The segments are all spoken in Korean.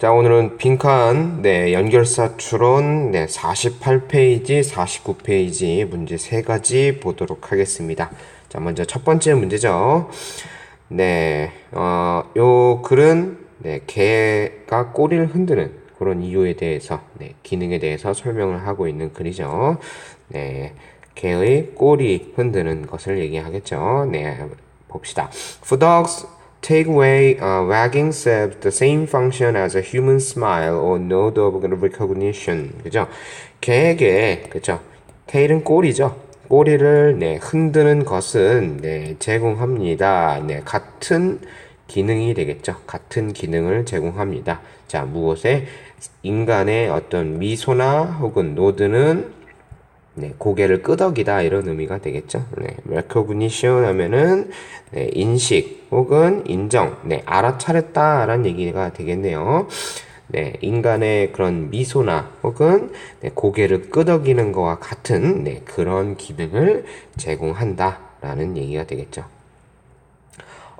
자, 오늘은 빈칸, 네, 연결사 추론, 네, 48페이지, 49페이지 문제 세 가지 보도록 하겠습니다. 자, 먼저 첫 번째 문제죠. 네, 어, 요 글은, 네, 개가 꼬리를 흔드는 그런 이유에 대해서, 네, 기능에 대해서 설명을 하고 있는 글이죠. 네, 개의 꼬리 흔드는 것을 얘기하겠죠. 네, 봅시다. For dogs, Take away uh, wagging serves the same function as a human smile or nod of recognition. 그죠? 개에게 그죠? 테일은 꼬리죠. 꼬리를 네, 흔드는 것은 네, 제공합니다. 네, 같은 기능이 되겠죠. 같은 기능을 제공합니다. 자, 무엇에 인간의 어떤 미소나 혹은 노드는 네, 고개를 끄덕이다 이런 의미가 되겠죠. 네, recognition 하면은 네, 인식 혹은 인정, 네, 알아차렸다라는 얘기가 되겠네요. 네, 인간의 그런 미소나 혹은 네, 고개를 끄덕이는 것과 같은 네, 그런 기능을 제공한다라는 얘기가 되겠죠.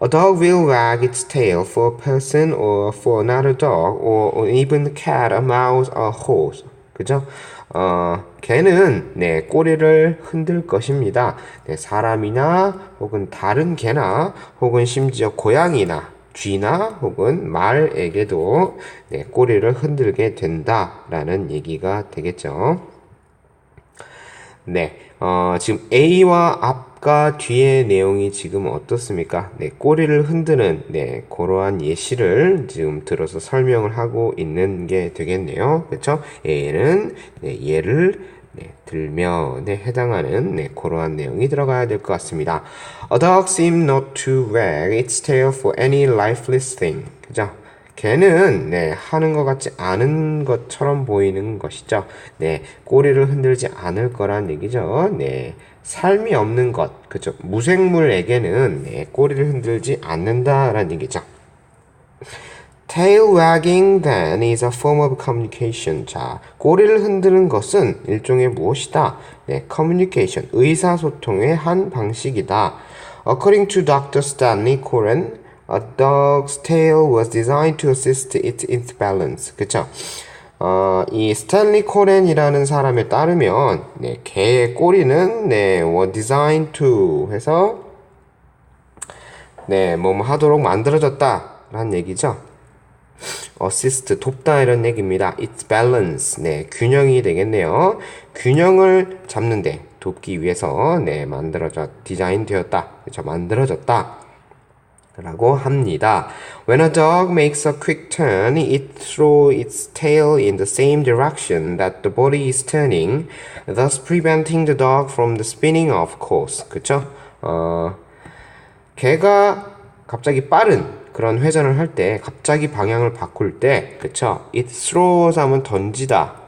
A dog will wag its tail for a person or for another dog or even a cat, a mouse, a horse. 그죠? 어, 개는 네, 꼬리를 흔들 것입니다. 네, 사람이나 혹은 다른 개나 혹은 심지어 고양이나 쥐나 혹은 말에게도 네, 꼬리를 흔들게 된다라는 얘기가 되겠죠. 네, 어, 지금 A와 앞 과 뒤의 내용이 지금 어떻습니까? 네, 꼬리를 흔드는 네, 그러한 예시를 지금 들어서 설명을 하고 있는 게 되겠네요. 그렇죠? A는 네, 예를 네, 들면에 해당하는 네, 그러한 내용이 들어가야 될 것 같습니다. A dog seemed not to wag its tail for any lifeless thing. 그죠? 개는 네, 하는 것 같지 않은 것처럼 보이는 것이죠. 네, 꼬리를 흔들지 않을 거란 얘기죠. 네, 삶이 없는 것, 그죠? 무생물에게는 네, 꼬리를 흔들지 않는다라는 얘기죠. Tail wagging then is a form of communication. 자, 꼬리를 흔드는 것은 일종의 무엇이다? 네, communication, 의사소통의 한 방식이다. According to Dr. Stanley Coren, A dog's tail was designed to assist it in balance. 그쵸? 어, 이 스탠리 코렌이라는 사람에 따르면 네, 개의 꼬리는 네, was designed to 해서 네, 뭐, 뭐 하도록 만들어졌다라는 얘기죠. assist 돕다 이런 얘기입니다. It's balance 네 균형이 되겠네요. 균형을 잡는데 돕기 위해서 네 만들어져 디자인되었다 그렇죠 만들어졌다. 라고 합니다. When a dog makes a quick turn, it throws its tail in the same direction that the body is turning, thus preventing the dog from the spinning off course. 그쵸? 어, 개가 갑자기 빠른 그런 회전을 할 때, 갑자기 방향을 바꿀 때, 그쵸? It throws 하면 던지다.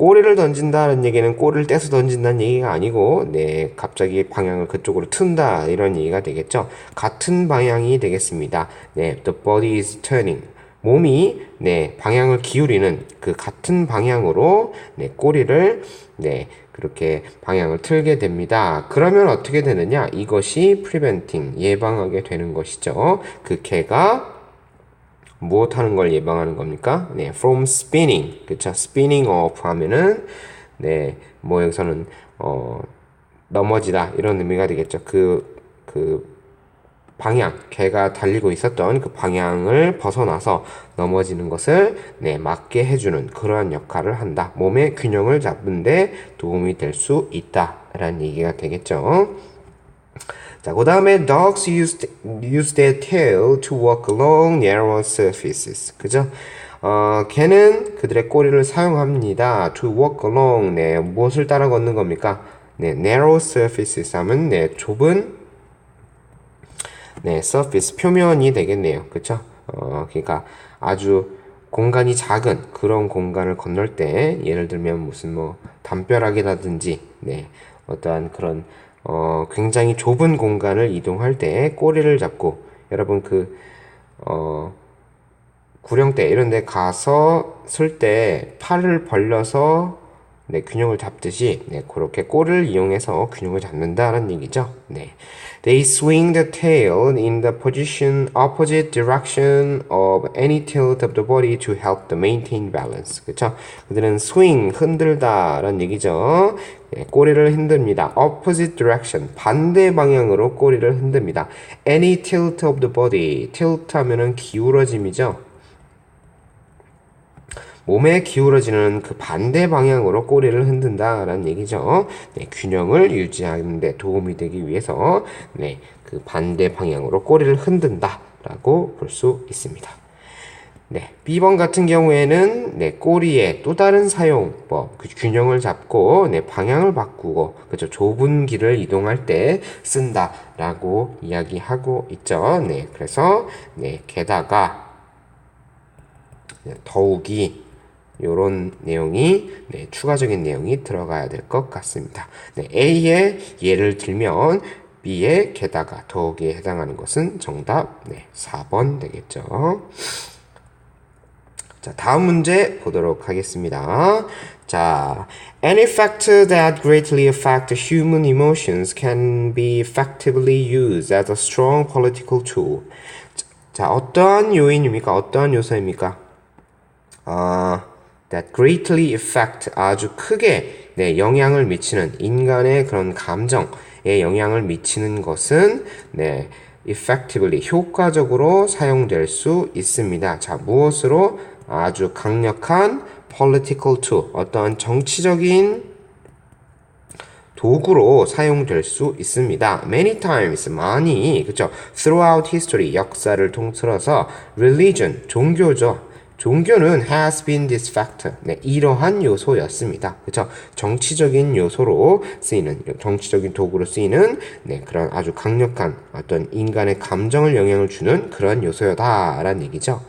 꼬리를 던진다는 얘기는 꼬리를 떼서 던진다는 얘기가 아니고 네 갑자기 방향을 그쪽으로 튼다 이런 얘기가 되겠죠? 같은 방향이 되겠습니다. 네 the body is turning. 몸이 네 방향을 기울이는 그 같은 방향으로 네 꼬리를 네 그렇게 방향을 틀게 됩니다. 그러면 어떻게 되느냐? 이것이 preventing 예방하게 되는 것이죠. 그 개가 무엇 하는 걸 예방하는 겁니까? 네, from spinning. 그쵸? spinning off 하면은, 네, 뭐 여기서는, 어, 넘어지다. 이런 의미가 되겠죠. 그, 그, 방향, 개가 달리고 있었던 그 방향을 벗어나서 넘어지는 것을, 네, 막게 해주는 그러한 역할을 한다. 몸의 균형을 잡는데 도움이 될 수 있다. 라는 얘기가 되겠죠. 자, 그 다음에 dogs use, use their tail to walk along narrow surfaces. 그죠? 어, 개는 그들의 꼬리를 사용합니다. to walk along, 네, 무엇을 따라 걷는 겁니까? 네, narrow surfaces 하면, 네, 좁은, 네, surface, 표면이 되겠네요. 그쵸? 어, 그러니까 아주 공간이 작은 그런 공간을 건널 때, 예를 들면 무슨 뭐, 담벼락이라든지, 네, 어떠한 그런 어, 굉장히 좁은 공간을 이동할 때 꼬리를 잡고 여러분 그 어, 구령대 이런 데 가서 쓸 때 팔을 벌려서 네, 균형을 잡듯이 네, 그렇게 꼬리를 이용해서 균형을 잡는다라는 얘기죠. 네. They swing the tail in the position opposite direction of any tilt of the body to help the maintain balance. 그렇죠? 그들은 swing 흔들다라는 얘기죠. 네, 꼬리를 흔듭니다. opposite direction 반대 방향으로 꼬리를 흔듭니다. any tilt of the body tilt 하면은 기울어짐이죠. 몸에 기울어지는 그 반대 방향으로 꼬리를 흔든다라는 얘기죠. 네, 균형을 유지하는 데 도움이 되기 위해서 네, 그 반대 방향으로 꼬리를 흔든다라고 볼 수 있습니다. 네, B번 같은 경우에는 네, 꼬리의 또 다른 사용법, 그 균형을 잡고 네, 방향을 바꾸고 그죠 좁은 길을 이동할 때 쓴다라고 이야기하고 있죠. 네, 그래서 네, 게다가 네, 더욱이 이런 내용이 네, 추가적인 내용이 들어가야 될 것 같습니다. 네, A의 예를 들면 B의 게다가 더욱에 해당하는 것은 정답 네, 4번 되겠죠. 자, 다음 문제 보도록 하겠습니다. 자, any factor that greatly affect human emotions can be effectively used as a strong political tool. 자, 어떠한 요인입니까? 어떠한 요소입니까? 아, that greatly affect 아주 크게 네, 영향을 미치는 인간의 그런 감정에 영향을 미치는 것은 네, effectively 효과적으로 사용될 수 있습니다. 자, 무엇으로 아주 강력한 political tool 어떠한 정치적인 도구로 사용될 수 있습니다. Many times, 많이, 그쵸? Throughout history, 역사를 통틀어서 religion, 종교죠. 종교는 has been this factor. 네, 이러한 요소였습니다. 그렇죠? 정치적인 요소로 쓰이는 정치적인 도구로 쓰이는 네, 그런 아주 강력한 어떤 인간의 감정을 영향을 주는 그런 요소였다라는 얘기죠.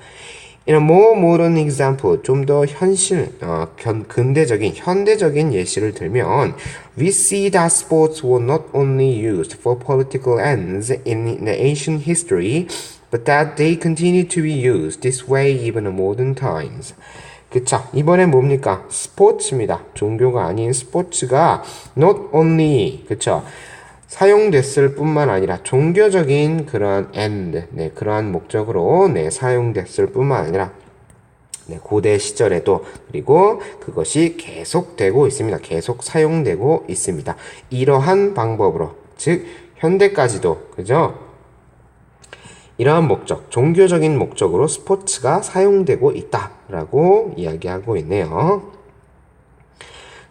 In a more modern example, 좀 더 현실, 어, 견, 근대적인, 현대적인 예시를 들면, we see that sports were not only used for political ends in the ancient history, but that they continue to be used this way even in modern times. 그쵸. 이번엔 뭡니까? 스포츠입니다. 종교가 아닌 스포츠가 not only, 그쵸. 사용됐을 뿐만 아니라 종교적인 그러한 end, 네, 그러한 목적으로 네, 사용됐을 뿐만 아니라 네, 고대 시절에도 그리고 그것이 계속되고 있습니다. 계속 사용되고 있습니다. 이러한 방법으로 즉 현대까지도 그죠? 이러한 목적, 종교적인 목적으로 스포츠가 사용되고 있다라고 이야기하고 있네요.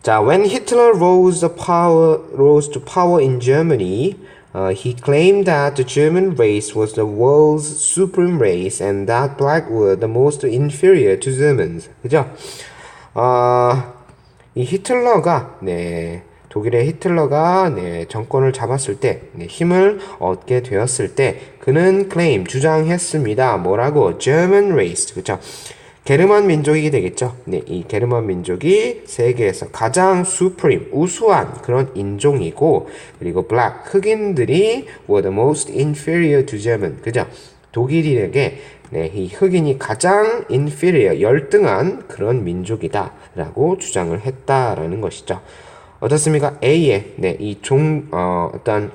자, when Hitler rose the power rose to power in Germany, uh, he claimed that the German race was the world's supreme race and that black were the most inferior to Germans. 그죠? 어, 이 히틀러가 네, 독일의 히틀러가 네, 정권을 잡았을 때 네, 힘을 얻게 되었을 때 그는 클레임 주장했습니다. 뭐라고? German race. 그죠? 게르만 민족이 되겠죠. 네, 이 게르만 민족이 세계에서 가장 supreme, 우수한 그런 인종이고, 그리고 black, 흑인들이 were the most inferior to German. 그죠? 독일인에게 네, 이 흑인이 가장 inferior, 열등한 그런 민족이다라고 주장을 했다라는 것이죠. 어떻습니까? A의 네, 이 종, 어, 어떤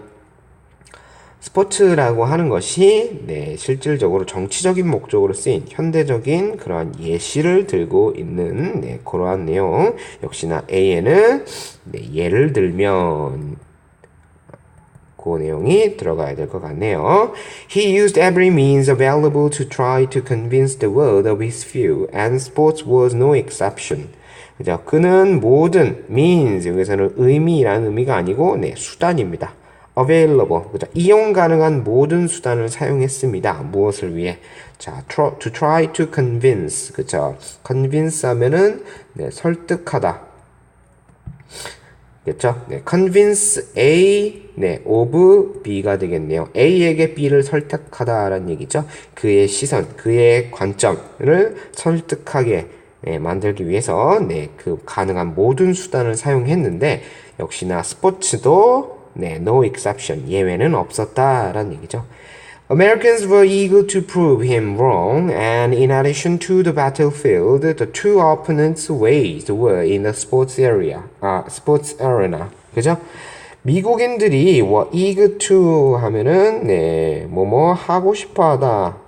스포츠라고 하는 것이 네, 실질적으로 정치적인 목적으로 쓰인 현대적인 그러한 예시를 들고 있는 네, 그러한 내용. 역시나 A에는 네, 예를 들면 그 내용이 들어가야 될 것 같네요. He used every means available to try to convince the world of his view, and sports was no exception. 그죠? 그는 모든 means 여기서는 의미라는 의미가 아니고 네, 수단입니다. available 그죠? 이용 가능한 모든 수단을 사용했습니다. 무엇을 위해? 자, to try to convince 그죠? convince 하면은 네, 설득하다. 겠죠? 네, convince A 네, of B가 되겠네요. A에게 B를 설득하다라는 얘기죠. 그의 시선, 그의 관점을 설득하게 네, 만들기 위해서 네, 그 가능한 모든 수단을 사용했는데 역시나 스포츠도 네, no exception 예외는 없었다라는 얘기죠. Americans were eager to prove him wrong, and in addition to the battlefield, the two opponents' ways were in the sports area, 아, sports arena. 그죠? 미국인들이 were eager to 하면은 네, 뭐뭐 하고 싶어 하다.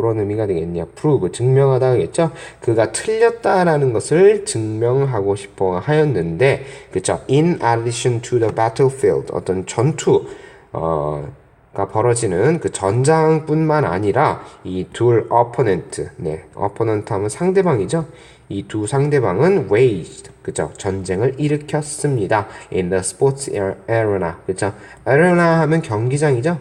그런 의미가 되겠네요. prove 증명하다 하겠죠. 그가 틀렸다라는 것을 증명하고 싶어 하였는데, 그죠? In addition to the battlefield, 어떤 전투 어, 가 벌어지는 그 전장뿐만 아니라 이 둘 opponent, 네, opponent 하면 상대방이죠. 이 두 상대방은 waged, 그죠? 전쟁을 일으켰습니다. In the sports arena, 그죠? arena 하면 경기장이죠.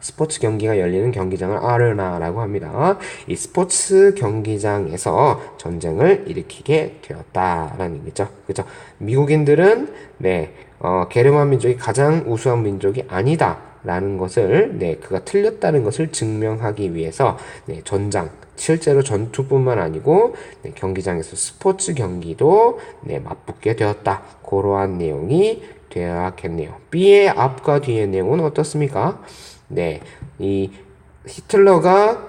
스포츠 경기가 열리는 경기장을 아르나라고 합니다. 이 스포츠 경기장에서 전쟁을 일으키게 되었다라는 얘기죠. 그죠? 미국인들은 네, 어, 게르만 민족이 가장 우수한 민족이 아니다. 라는 것을 네 그가 틀렸다는 것을 증명하기 위해서 네 전장 실제로 전투뿐만 아니고 네, 경기장에서 스포츠 경기도 네 맞붙게 되었다 그러한 내용이 되어야겠네요. B의 앞과 뒤의 내용은 어떻습니까? 네, 이 히틀러가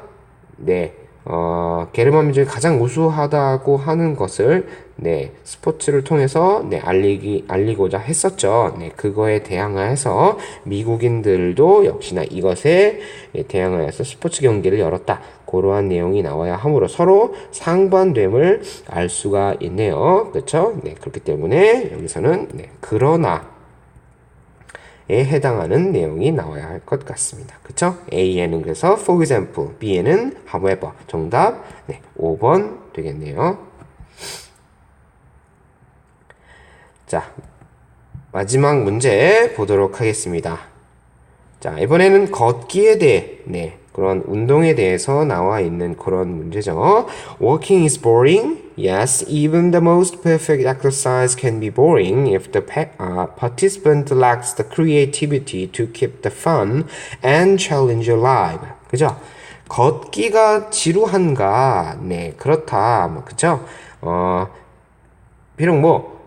네, 어, 게르만 민족이 가장 우수하다고 하는 것을 네, 스포츠를 통해서 네, 알리기 알리고자 했었죠. 네, 그거에 대항하여서 미국인들도 역시나 이것에 네, 대항하여서 스포츠 경기를 열었다. 그러한 내용이 나와야 하므로 서로 상반됨을 알 수가 있네요. 그렇죠? 네, 그렇기 때문에 여기서는 네, 그러나 에 해당하는 내용이 나와야 할 것 같습니다. 그쵸? A에는 그래서 for example, B에는 however. 정답 네, 5번 되겠네요. 자, 마지막 문제 보도록 하겠습니다. 자, 이번에는 걷기에 대해 네, 그런 운동에 대해서 나와 있는 그런 문제죠. Walking is boring. Yes, even the most perfect exercise can be boring if the uh, participant lacks the creativity to keep the fun and challenge alive. 그죠? 걷기가 지루한가? 네, 그렇다. 뭐, 그죠? 어, 비록 뭐,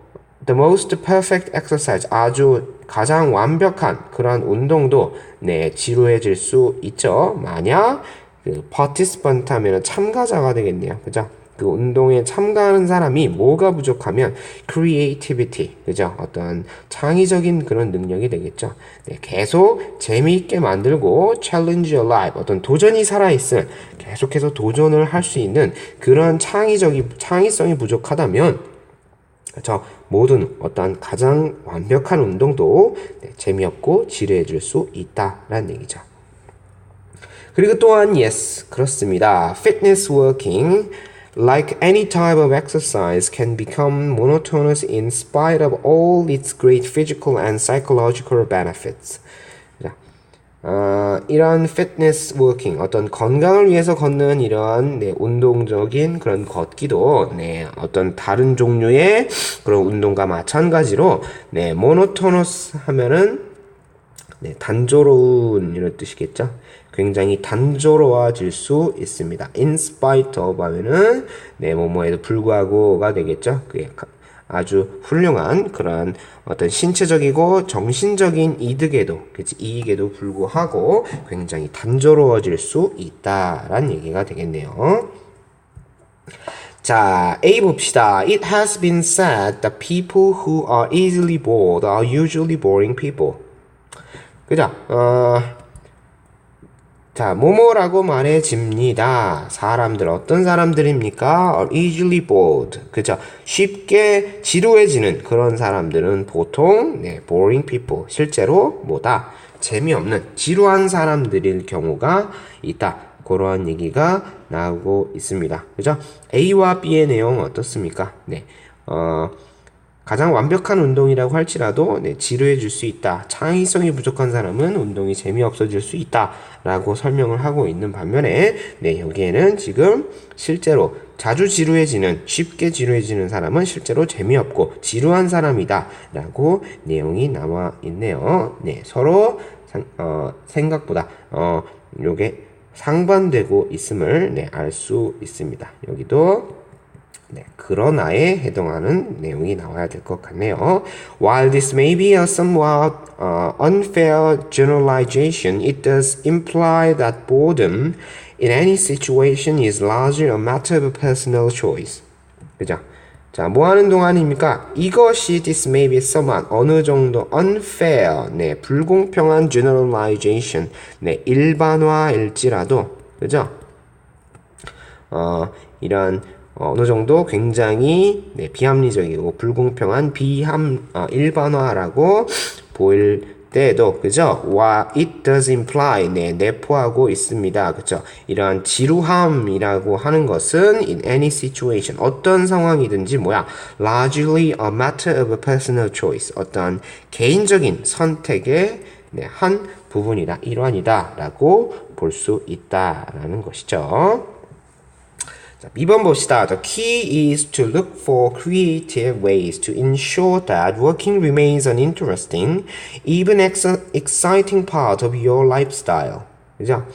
the most perfect exercise 아주 가장 완벽한 그런 운동도 네 지루해질 수 있죠. 만약 그 participant 하면 참가자가 되겠네요. 그죠? 그 운동에 참가하는 사람이 뭐가 부족하면 creativity, 그죠? 어떤 창의적인 그런 능력이 되겠죠. 네, 계속 재미있게 만들고 challenge your life, 어떤 도전이 살아있을 계속해서 도전을 할 수 있는 그런 창의적인 창의성이 부족하다면 그렇죠? 모든 어떤 가장 완벽한 운동도 네, 재미없고 지루해질 수 있다라는 얘기죠. 그리고 또한 yes 그렇습니다. Fitness working like any type of exercise can become monotonous in spite of all its great physical and psychological benefits. 어, 이런 fitness working, 어떤 건강을 위해서 걷는 이러한 네, 운동적인 그런 걷기도 네, 어떤 다른 종류의 그런 운동과 마찬가지로 네, monotonous 하면은 네, 단조로운 이런 뜻이겠죠. 굉장히 단조로워질 수 있습니다. in spite of 하면은 네, 뭐뭐에도 불구하고가 되겠죠. 그게 아주 훌륭한 그런 어떤 신체적이고 정신적인 이득에도 그치 이익에도 불구하고 굉장히 단조로워질 수 있다라는 얘기가 되겠네요. 자, A 봅시다. It has been said that people who are easily bored are usually boring people. 그죠? 어, 자, 뭐뭐라고 말해집니다. 사람들, 어떤 사람들입니까? easily bored. 그죠? 쉽게 지루해지는 그런 사람들은 보통, 네, boring people. 실제로 뭐다? 재미없는, 지루한 사람들일 경우가 있다. 그러한 얘기가 나오고 있습니다. 그죠? A와 B의 내용 어떻습니까? 네, 어, 가장 완벽한 운동이라고 할지라도 네, 지루해질 수 있다. 창의성이 부족한 사람은 운동이 재미없어질 수 있다. 라고 설명을 하고 있는 반면에 네, 여기에는 지금 실제로 자주 지루해지는 쉽게 지루해지는 사람은 실제로 재미없고 지루한 사람이다. 라고 내용이 나와 있네요. 네, 서로 상, 어, 생각보다 어, 요게 상반되고 있음을 네, 알 수 있습니다. 여기도 네, 그러나에 해당하는 내용이 나와야 될 것 같네요. While this may be a somewhat uh, unfair generalization, it does imply that boredom in any situation is largely a matter of personal choice. 그죠? 자, 뭐 하는 동안입니까? 이것이 this may be somewhat 어느 정도 unfair, 네, 불공평한 generalization, 네, 일반화일지라도, 그죠? 어, 이런 어느 정도 굉장히 네, 비합리적이고 불공평한 비합 어, 일반화라고 보일 때도 그죠? 와 it does imply 네 내포하고 있습니다. 그죠? 이러한 지루함이라고 하는 것은 in any situation 어떤 상황이든지 뭐야 largely a matter of personal choice 어떤 개인적인 선택의 네, 한 부분이다 일환이다라고 볼 수 있다라는 것이죠. 자, 2번 봅시다. The key is to look for creative ways to ensure that working remains an interesting, even ex exciting part of your lifestyle. 그죠?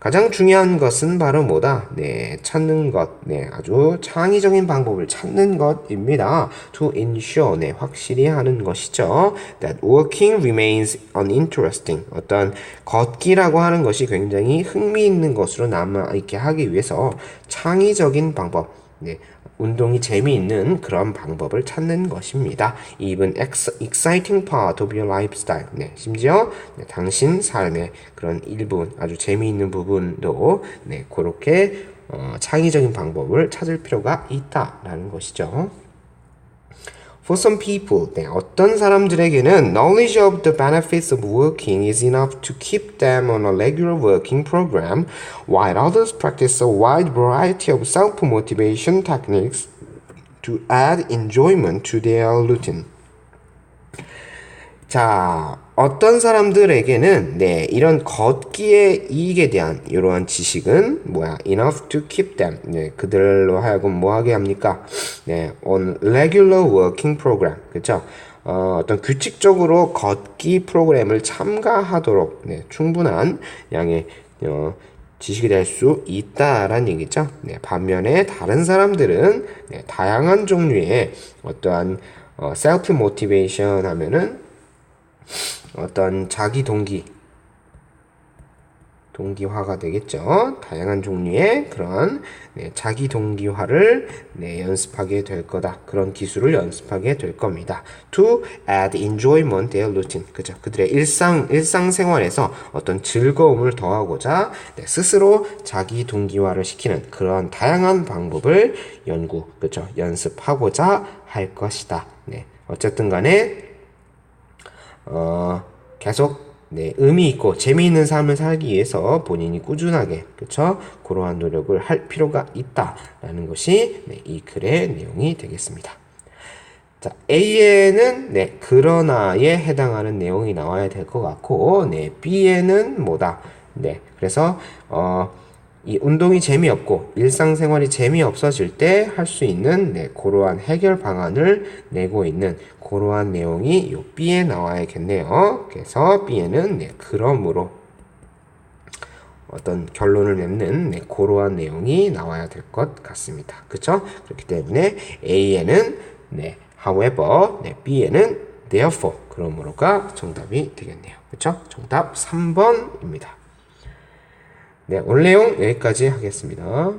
가장 중요한 것은 바로 뭐다? 네, 찾는 것. 네, 아주 창의적인 방법을 찾는 것입니다. To ensure, 네, 확실히 하는 것이죠. That working remains uninteresting. 어떤 걷기라고 하는 것이 굉장히 흥미있는 것으로 남아있게 하기 위해서 창의적인 방법. 네, 운동이 재미있는 그런 방법을 찾는 것입니다. Even exciting part of your lifestyle. 네, 심지어 네, 당신 삶의 그런 일부분, 아주 재미있는 부분도 네, 그렇게 어, 창의적인 방법을 찾을 필요가 있다라는 것이죠. For some people, 네, 어떤 사람들에게는 knowledge of the benefits of working is enough to keep them on a regular working program, while others practice a wide variety of self-motivation techniques to add enjoyment to their routine. 자, 어떤 사람들에게는 네, 이런 걷기의 이익에 대한 이러한 지식은 뭐야? enough to keep them. 네, 그들로 하여금 뭐 하게 합니까? 네, on regular working program. 그렇죠? 어, 어떤 규칙적으로 걷기 프로그램을 참가하도록 네, 충분한 양의 어, 지식이 될 수 있다라는 얘기죠. 네, 반면에 다른 사람들은 네, 다양한 종류의 어떠한 어, 셀프 모티베이션 하면은 어떤 자기 동기 동기화가 되겠죠. 다양한 종류의 그런 네, 자기 동기화를 네, 연습하게 될 거다. 그런 기술을 연습하게 될 겁니다. To add enjoyment their routine. 그죠? 그들의 일상 일상생활에서 어떤 즐거움을 더하고자 네, 스스로 자기 동기화를 시키는 그런 다양한 방법을 연구, 그죠? 연습하고자 할 것이다. 네. 어쨌든 간에 어, 계속 네, 의미 있고 재미있는 삶을 살기 위해서 본인이 꾸준하게 그렇죠? 그러한 노력을 할 필요가 있다라는 것이 네, 이 글의 내용이 되겠습니다. 자, A에는 네, 그러나에 해당하는 내용이 나와야 될 것 같고 네, B에는 뭐다? 네. 그래서 어, 이 운동이 재미없고 일상생활이 재미없어질 때 할 수 있는 네, 그러한 해결 방안을 내고 있는 그러한 내용이 요 B에 나와야겠네요. 그래서 B에는 네, 그러므로 어떤 결론을 맺는 네, 그러한 내용이 나와야 될 것 같습니다. 그렇죠? 그렇기 때문에 A에는 네, however, 네, B에는 therefore 그러므로가 정답이 되겠네요. 그렇죠? 정답 3번입니다. 네, 오늘 내용 여기까지 하겠습니다.